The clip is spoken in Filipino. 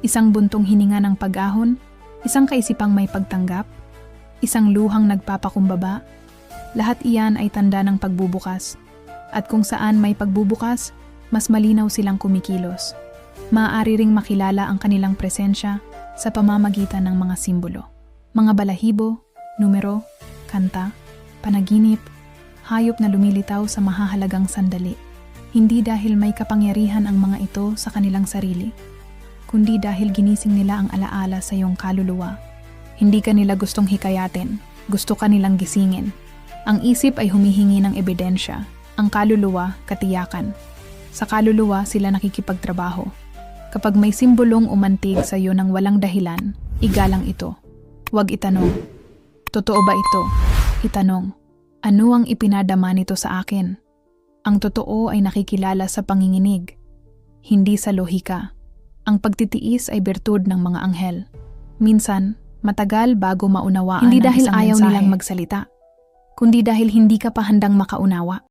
isang buntong hininga ng pag-ahon, isang kaisipang may pagtanggap, isang luhang nagpapakumbaba. Lahat iyan ay tanda ng pagbubukas. At kung saan may pagbubukas, mas malinaw silang kumikilos. Maaari ring makilala ang kanilang presensya sa pamamagitan ng mga simbolo. Mga balahibo, numero, kanta, panaginip, hayop na lumilitaw sa mahahalagang sandali. Hindi dahil may kapangyarihan ang mga ito sa kanilang sarili, kundi dahil ginising nila ang alaala sa iyong kaluluwa. Hindi ka nila gustong hikayatin, gusto ka nilang gisingin. Ang isip ay humihingi ng ebidensya, ang kaluluwa katiyakan. Sa kaluluwa sila nakikipagtrabaho. Kapag may simbolong umantig sa iyo ng walang dahilan, igalang ito. Huwag itanong, Totoo ba ito? Itanong, ano ang ipinadama nito sa akin? Ang totoo ay nakikilala sa panginginig, hindi sa lohika. Ang pagtitiis ay bertud ng mga anghel. Minsan, matagal bago maunawaan Hindi ang dahil isang ayaw mensahe. nilang magsalita, kundi dahil hindi ka pa handang makaunawa.